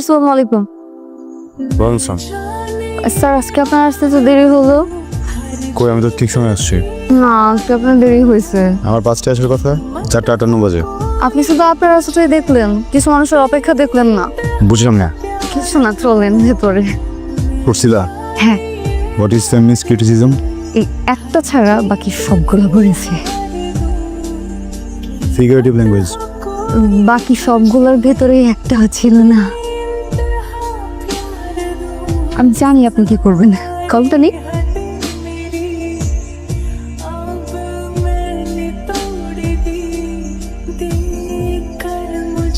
Sir সালাম আলাইকুম sir আজকে আপনার আসতে তো দেরি হলো। কই আমি তো ঠিক সময় আসছি। না আজকে আপনার দেরি হয়েছে। আমার পাঁচটা আসার কথা চারটা আটান্ন বাজে। আপনি শুধু আপনার রাস্তাটাই দেখলেন কিছু মানুষের অপেক্ষা দেখলেন না। বুঝলাম না। কিছু না চলেন ভেতরে। করছিলা? হ্যাঁ। হোয়াট ইজ ফেমিনিস্ট ক্রিটিসিজম এই একটা ছাড়া বাকি সবগুলো করেছে ফিগারেটিভ ল্যাঙ্গুয়েজ বাকি সবগুলোর ভেতরে একটা ছিল না। আমি জানি আপনি কি করবেন। কলটা নেই।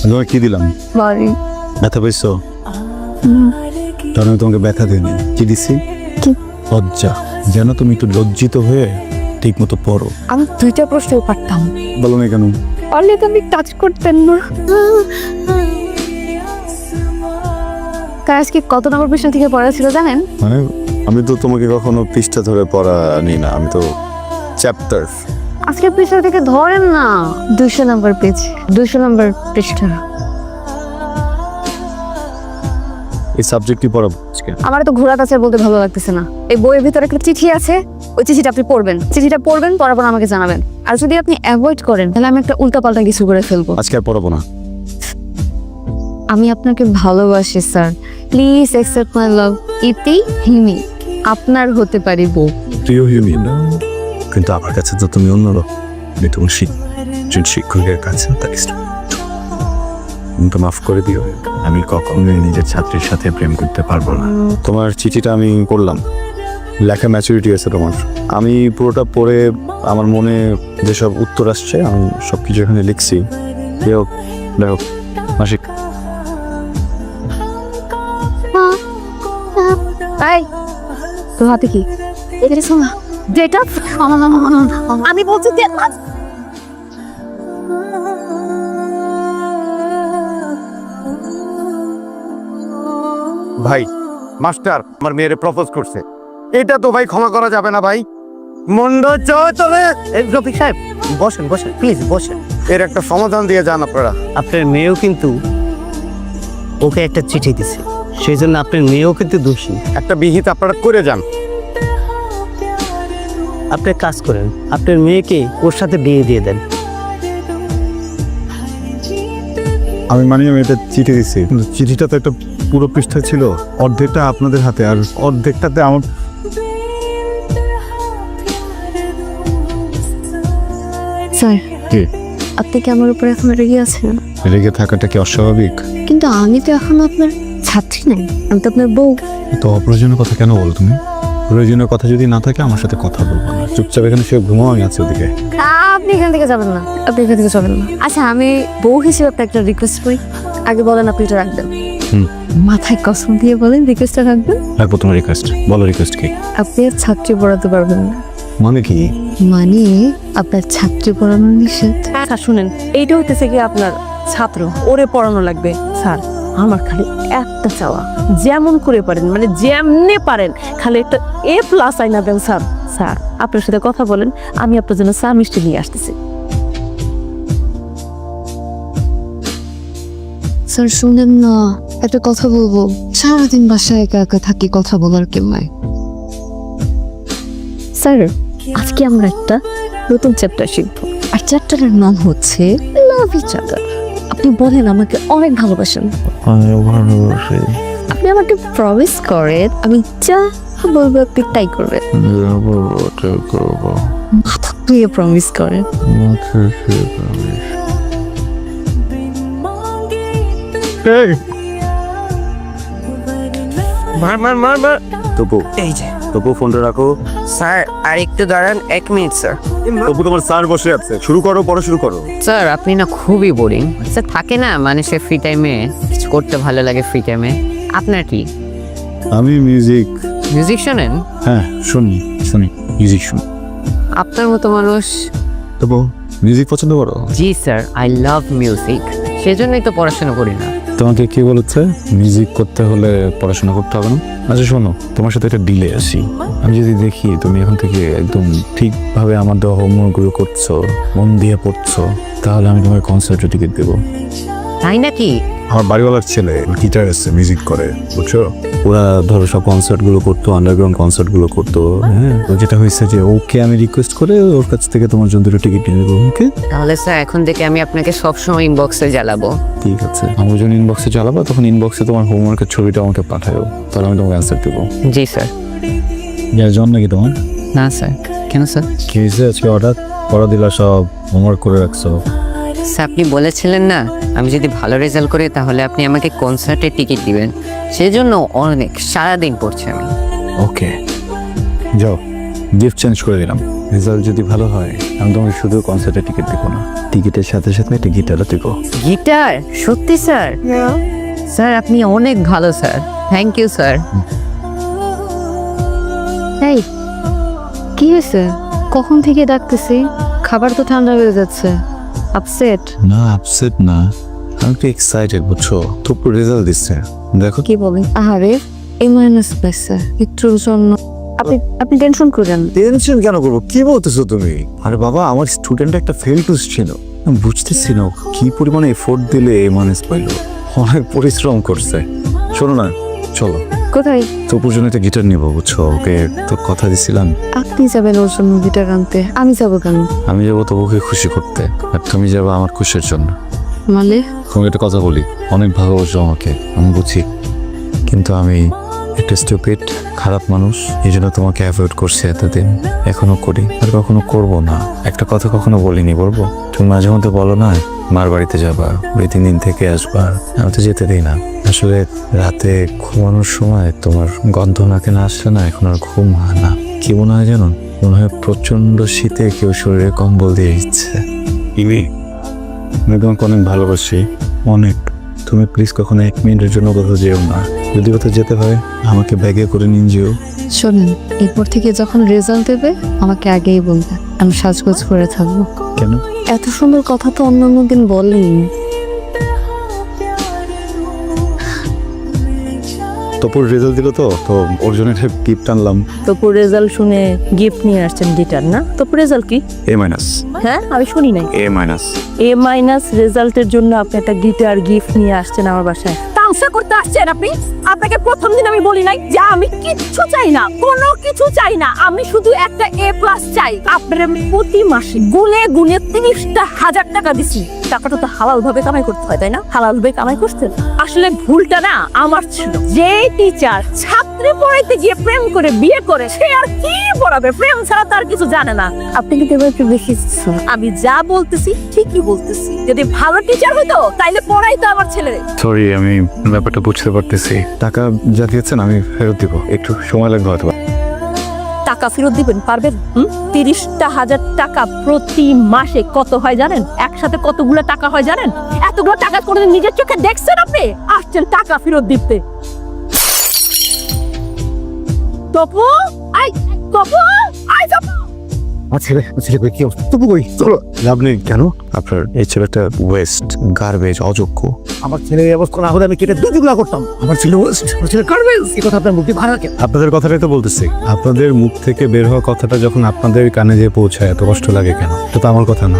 তোমাকে কি দিলাম? বাড়ি। ব্যথা পেয়েছ? কারণ আমি তোমাকে ব্যথা দিইনি কি দিছি? লজ্জা। যেন তুমি একটু লজ্জিত হয়ে ঠিক মতো পড়ো। আমি দুইটা প্রশ্ন পারতাম বলো না কেন? পারলে তো আমি টাচ করতেন না। তার আজকে কত নম্বর প্রশ্ন থেকে পড়া ছিল জানেন? মানে আমি তো তোমাকে কখনো পৃষ্ঠা ধরে পড়া নি না আমি তো চ্যাপ্টার আজকে পৃষ্ঠা থেকে ধরেন না। দুশো নম্বর পেজ দুশো নম্বর পৃষ্ঠা। এই সাবজেক্টই পড়াবো আজকে? আমার তো ঘোরা কাছে বলতে ভালো লাগতেছে না। এই বইয়ের ভিতরে একটা চিঠি আছে ওই চিঠিটা আপনি পড়বেন। চিঠিটা পড়বেন পড়ার পর আমাকে জানাবেন। আর যদি আপনি অ্যাভয়েড করেন তাহলে আমি একটা উল্টাপাল্টা কিছু করে ফেলব। আজকে আর পড়াবো না। আমি আপনাকে ভালোবাসি sir. Please accept my love ইতি হিমি আপনার হতে পারি বউ। প্রিয় হিউমি না? কিন্তু আমার কাছে তো তুমি অন্যরকম আমি তোমার শিক- একজন শিক্ষকের কাছে তার মাফ করে দিও। আমি কখনোই নিজের ছাত্রীর সাথে প্রেম করতে পারব না। তোমার চিঠিটা আমি করলাম। লেখা ম্যাচুরিটি আছে তোমার। আমি পুরোটা পড়ে আমার মনে যেসব উত্তর আসছে, আমি সব কিছু এখানে লিখছি। যাই হোক, মাসিক। তোর হাতে কি? এটা শোনা যেটা? আমি বলছি ভাই মাস্টার আমার মেয়েরে প্রপোজ করছে। এটা তো ভাই ক্ষমা করা যাবে না ভাই। মন্ড চলে রফিক সাহেব বসেন বসেন প্লিজ বসেন। এর একটা সমাধান দিয়ে যান আপনারা। আপনার মেয়েও কিন্তু ওকে একটা চিঠি দিছে। সেই জন্য আপনার মেয়েও কিন্তু দোষী। একটা বিহিত আপনারা করে যান। আপনি এক কাজ করেন আপনার মেয়েকে ওর সাথে বিয়ে দিয়ে দেন। আমি মানে আমি এটা চিঠি দিছি কিন্তু চিঠিটা তো একটা পুরো পৃষ্ঠা ছিল অর্ধেকটা আপনাদের হাতে আর অর্ধেকটাতে আমার স্যার কি? আপনি কি আমার উপরে এখন রেগে আছেন? রেগে থাকাটা কি অস্বাভাবিক? কিন্তু আমি তো এখন আপনার ছাত্রী নাই আমি তো আপনার বউ। তো অপ্রয়োজনীয় কথা কেন বলো তুমি? প্রয়োজনীয় কথা যদি না থাকে আমার সাথে কথা বলব না। চুপচাপ এখানে সে ঘুমাও আমি আছি ওদিকে। আপনি এখান থেকে যাবেন না। আপনি এখান থেকে যাবেন না। আচ্ছা আমি বউ হিসেবে আপনার একটা রিকোয়েস্ট করি। আগে বলেন আপনি এটা রাখবেন। মাথায় কসম দিয়ে বলেন রিকোয়েস্টটা রাখবেন। রাখব তোমার রিকোয়েস্ট বলো রিকোয়েস্ট কি? আপনি আর ছাত্রী পড়াতে পারবেন না। মানে কি? মানে আপনার ছাত্রী পড়ানো নিষেধ। শুনেন এইটা হইতেছে কি আপনার ছাত্র ওরে পড়ানো লাগবে। স্যার আমার খালি একটা চাওয়া। যেমন করে পারেন মানে যেমনে পারেন খালি একটা এ প্লাস আইনা দেন স্যার। স্যার আপনার সাথে কথা বলেন আমি আপনার জন্য চা মিষ্টি নিয়ে আসতেছি। স্যার শুনেন না একটা কথা বলব। সারাদিন বাসায় একা একা থাকি কথা বলার কেউ নাই। স্যার আজকে আমরা একটা নতুন চ্যাপ্টার শিখব। আর চ্যাপ্টারের নাম হচ্ছে লাভ ইচ আদার আপনি বলেন আমাকে অনেক ভালোবাসেন। আপনি আমাকে প্রমিস করেন আমি যা বলব আপনি তাই করবেন। দিয়ে প্রমিস করেন। মার মার মার মার! তপু। এই যে। তপু ফোনটা রাখো। স্যার আর একটু দাঁড়ান এক মিনিট স্যার। তপু তোমার স্যার বসে আছে। শুরু করো পড়া শুরু করো। স্যার আপনি না খুবই বোরিং স্যার থাকে না মানে সে ফ্রি টাইমে করতে ভালো লাগে ফ্রি টাইমে আপনার কি? আমি মিউজিক মিউজিক শোনেন? হ্যাঁ শুনি শুনি মিউজিক শুনি। আপনার মতো মানুষ। তপু মিউজিক পছন্দ করো? জি স্যার আই লাভ মিউজিক সেজন্যই তো পড়াশোনা করি না। তোমাকে কি বলেছে? মিউজিক করতে হলে পড়াশোনা করতে হবে না? আচ্ছা শোনো তোমার সাথে একটা ডিলে আসি আমি যদি দেখি তুমি এখন থেকে একদম ঠিকভাবে আমার দেওয়া হোমওয়ার্কগুলো করছ মন দিয়ে পড়ছো তাহলে আমি তোমাকে কনসার্টের টিকিট দেবো। তাই নাকি? আমার বাড়িওয়ালার ছেলে গিটার এসছে মিউজিক করে বুঝছ? ওরা ধরো সব কনসার্টগুলো করতো আন্ডারগ্রাউন্ড কনসার্টগুলো করতো হ্যাঁ? তো যেটা হয়েছে যে ওকে আমি রিকোয়েস্ট করে ওর কাছ থেকে তোমার জন্য দুটো টিকিট নিয়ে নেব ওকে তাহলে স্যার এখন থেকে আমি আপনাকে সবসময় ইনবক্সে জ্বালাবো। ঠিক আছে। আমি যখন ইনবক্সে জ্বালাবো তখন ইনবক্সে তোমার হোমওয়ার্কের ছবিটা আমাকে পাঠাও তাহলে আমি তোমাকে অ্যান্সার দেবো। জি স্যার যার জন্য নাকি তোমার? না স্যার কেন স্যার কি হয়েছে আজকে হঠাৎ? পড়া দিলা সব হোমওয়ার্ক করে রাখছো। স্যার আপনি বলেছিলেন না আমি যদি ভালো রেজাল্ট করি তাহলে আপনি আমাকে কনসার্টের টিকিট দিবেন। সেই জন্য অনেক সারাদিন পড়ছি আমি। ওকে যাও গিফট চেঞ্জ করে দিলাম। রেজাল্ট যদি ভালো হয় আমি তোমাকে শুধু কনসার্টের টিকিট দেবো না। টিকিটের সাথে সাথে একটা গিটারও দেবো। গিটার সত্যি স্যার স্যার আপনি অনেক ভালো স্যার থ্যাংক ইউ স্যার এই কি হয়েছে? কখন থেকে ডাকতেছি? খাবার তো ঠান্ডা হয়ে যাচ্ছে। আপসেট? না আপসেট না। আমি একটু এক্সাইটেড বুঝছ? তোর রেজাল্ট দিচ্ছে। দেখো। কি বলেন আহারে এই মাইনাস পাইছে। একটুর জন্য। আপনি আপনি টেনশন করেন। টেনশন কেন করব? কি বলতেছো তুমি? আরে বাবা আমার স্টুডেন্ট একটা ফেল টুস ছিল। আমি বুঝতেছি না কি পরিমাণে এফোর্ট দিলে এ মানুষ পাইলো। অনেক পরিশ্রম করছে। শোনো না চলো। কোথায়? তোর জন্য একটা গিটার নিবো বুঝছ? ওকে তোর কথা দিছিলাম। আপনি যাবেন ওর জন্য গিটার আনতে। আমি যাব কেন? আমি যাব তোকে খুশি করতে আর তুমি যাব আমার খুশির জন্য। মানে? তোমাকে একটা কথা বলি অনেক ভালোবাসো আমাকে আমি বুঝি। কিন্তু আমি একটা স্টুপিড খারাপ মানুষ এই জন্য তোমাকে অ্যাভয়েড করছি এতদিন এখনও করি আর কখনো করব না। একটা কথা কখনো বলিনি বলব? তুমি মাঝে মধ্যে বলো না মার বাড়িতে যাবা দুই তিন দিন থেকে আসবা আমি তো যেতে দিই না। আসলে রাতে ঘুমানোর সময় তোমার গন্ধ নাকে না আসলে না এখন আর ঘুম হয় না। কি মনে হয় জানো? মনে হয় প্রচণ্ড শীতে কেউ শরীরে কম্বল দিয়ে দিচ্ছে। ইমি আমি তোমাকে অনেক ভালোবাসি। অনেক। তুমি প্লিজ কখনো এক মিনিটের জন্য কোথাও যেও না। যদি কোথাও যেতে হয় আমাকে ব্যাগে করে নিয়ে যেও। শোনেন এরপর থেকে যখন রেজাল্ট দেবে আমাকে আগেই বলবে। আমি সাজগোজ করে থাকব। কেন? এত সুন্দর কথা তো অন্য অন্য দিন বলেন। তপুর রেজাল্ট দিল তো তো ওর জন্য একটা গিফট আনলাম। তোপুর রেজাল্ট শুনে গিফট নিয়ে আসছেন গিটার না? তোপুর রেজাল্ট কি? এ মাইনাস হ্যাঁ আমি শুনি নাই। এ মাইনাস এ মাইনাস রেজাল্টের জন্য আপনি একটা গিটার গিফট নিয়ে আসছেন আমার বাসায়। তামসা করতে আসছেন আপনি? আপনাকে প্রথম দিন আমি বলি নাই যে আমি কিচ্ছু চাই না, কোনো কিছু চাই না। আমি শুধু একটা এ প্লাস চাই। আপনার প্রতি মাসে গুনে গুনে তিরিশটা হাজার টাকা দিছি টাকাটা তো হালাল ভাবে কামাই করতে হয়, তাই না? হালাল ভাবে কামাই করতেন আসলে ভুলটা না আমার ছিল। যে টিচার ছাত্রী পড়াইতে গিয়ে প্রেম করে বিয়ে করে, সে আর কি পড়াবে? প্রেম ছাড়া তার কিছু জানে না। আপনি কিন্তু এবার একটু বেশি আমি যা বলতেছি, ঠিকই বলতেছি। যদি ভালো টিচার হতো তাইলে পড়াইতো আমার ছেলে সরি আমি ব্যাপারটা বুঝতে পারতেছি। টাকা যা দিয়েছেন আমি ফেরত দিব। একটু সময় লাগবে হয়তো। টাকা পারবেন? তিরিশটা হাজার টাকা প্রতি মাসে কত হয় জানেন? একসাথে কতগুলো টাকা হয় জানেন? এতগুলো টাকা কোনোদিন নিজের চোখে দেখছেন আপনি? আসছেন টাকা ফেরত দিতে। তপু? আই, তপু? ছেলে আমার ছেলে কই? কি অবস্থা? তবু কই? চলো। লাভ নেই। কেন? আপনার এই ছেলেটা ওয়েস্ট গার্বেজ অযোগ্য। আমার ছেলের এই অবস্থা না হলে আমি কেটে দুই টুকরা করতাম। আমার ছেলে ওয়েস্ট আমার ছেলে গার্বেজ এই কথা আপনার মুক্তি ভাড়া কেন? আপনাদের কথাটাই তো বলতেছি। আপনাদের মুখ থেকে বের হওয়া কথাটা যখন আপনাদের কানে যে পৌঁছায় এত কষ্ট লাগে কেন? এটা তো আমার কথা না।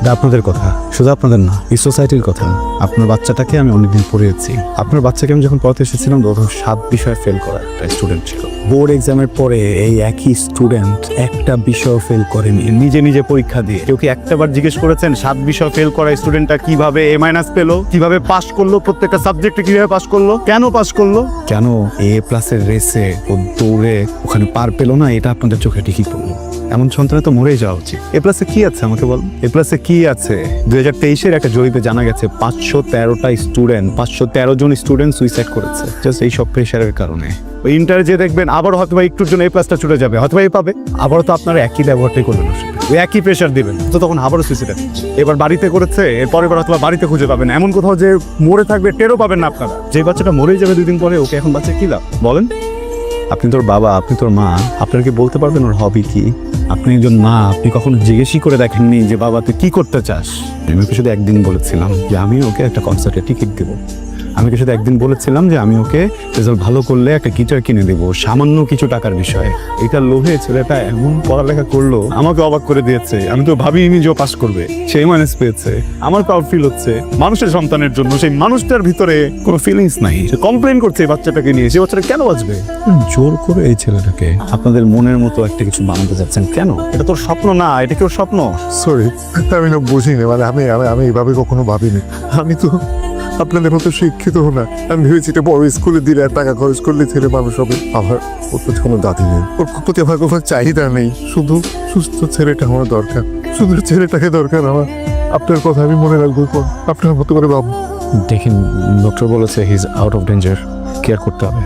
এটা আপনাদের কথা। শুধু আপনাদের না এই সোসাইটির কথা। আপনার বাচ্চাটাকে আমি অনেকদিন পড়িয়েছি। আপনার বাচ্চাকে আমি যখন পড়াতে এসেছিলাম তখন সাত বিষয়ে ফেল করা একটা স্টুডেন্ট ছিল। বোর্ড এক্সামের পরে এই একই স্টুডেন্ট একটা বিষয় ফেল করেনি। নিজে নিজে পরীক্ষা দিয়ে। কেউ কি একটাবার জিজ্ঞেস করেছেন সাত বিষয় ফেল করা স্টুডেন্টটা কীভাবে এ মাইনাস পেল? কীভাবে পাস করল? প্রত্যেকটা সাবজেক্টে কীভাবে পাস করল? কেন পাস করল? কেন এ প্লাসের রেসে ও দৌড়ে ওখানে পার পেল না এটা আপনাদের চোখে ঠিকই পড়ল। এমন সন্তানে তো মরেই যাওয়া উচিত। এ প্লাসে কি আছে আমাকে বল এ প্লাসে কি আছে? দুই হাজার তেইশের একটা জরিপে জানা গেছে পাঁচশো তেরোটা স্টুডেন্ট পাঁচশো তেরো জন স্টুডেন্ট সুইসাইড করেছে। জাস্ট এই সব প্রেশারের কারণে। ওই ইন্টারে যে দেখবেন আবার হয়তো বা একটুর জন্য এই প্লাসটা ছুটে যাবে হয়তো বা এ পাবে। আবারও তো আপনারা একই ব্যবহারটাই করবেন ওই একই প্রেশার দিবেন। তো তখন আবারও সুইসাইড এবার বাড়িতে করেছে এরপর এবার হয়তো বাড়িতে খুঁজে পাবেন এমন কোথাও যে মরে থাকবে, টেরও পাবেন না আপনারা। যে বাচ্চাটা মরেই যাবে দুদিন পরে, ওকে এখন বাচ্চা কি লাভ? বলেন। আপনি তোর বাবা, আপনি তোর মা, আপনার কি বলতে পারবেন ওর হবি কি? আপনি একজন মা, আপনি কখনো জিজ্ঞেসই করে দেখেননি যে, বাবা, তুই কি করতে চাস? আমি শুধু একদিন বলেছিলাম যে, আমি ওকে একটা কনসার্টে টিকিট দেবো। আমি ওকে সাথে একদিন বলেছিলাম যে আমি ওকে রেজাল্ট ভালো করলে একটা গিটার কিনে দেবো, সামান্য কিছু টাকার বিষয়। এটা লোভে ছেলেটা এমন পড়ালেখা করল, আমাকে অবাক করে দিয়েছে। আমি তো ভাবিনি যে পাস করবে। সেই মাইনাস পেয়েছে। আমার প্রাউড ফিল হচ্ছে, মানুষের সন্তানের জন্য সেই মানুষটার ভিতরে কোনো ফিলিংস নাই। সে কমপ্লেন করছে বাচ্চাটাকে নিয়ে, সে বাচ্চাটা কেন বাঁচবে? জোর করে এই ছেলেটাকে আপনাদের মনের মতো একটা কিছু বানাতে যাচ্ছেন কেন? এটা তোর স্বপ্ন না, এটা কেউ স্বপ্ন? সরি আমি বুঝিনি মানে আমি আমি এইভাবে কখনো ভাবিনি। আমি তো আপনাদের মতো শিক্ষিত না। আমি ভেবেছি এটা বড় স্কুলে দিলে আর টাকা খরচ করলে ছেলে মানুষ হবে। আমার ওর প্রতি কোনো দাদি নেই। ওর প্রতি আমার কোনো চাহিদা নেই। শুধু সুস্থ ছেলেটা আমার দরকার। শুধু ছেলেটাকে দরকার আমার। আপনার কথা আমি মনে রাখব আপনার মতো করে বাবু দেখেন ডক্টর বলেছে he is out of danger care করতে হবে।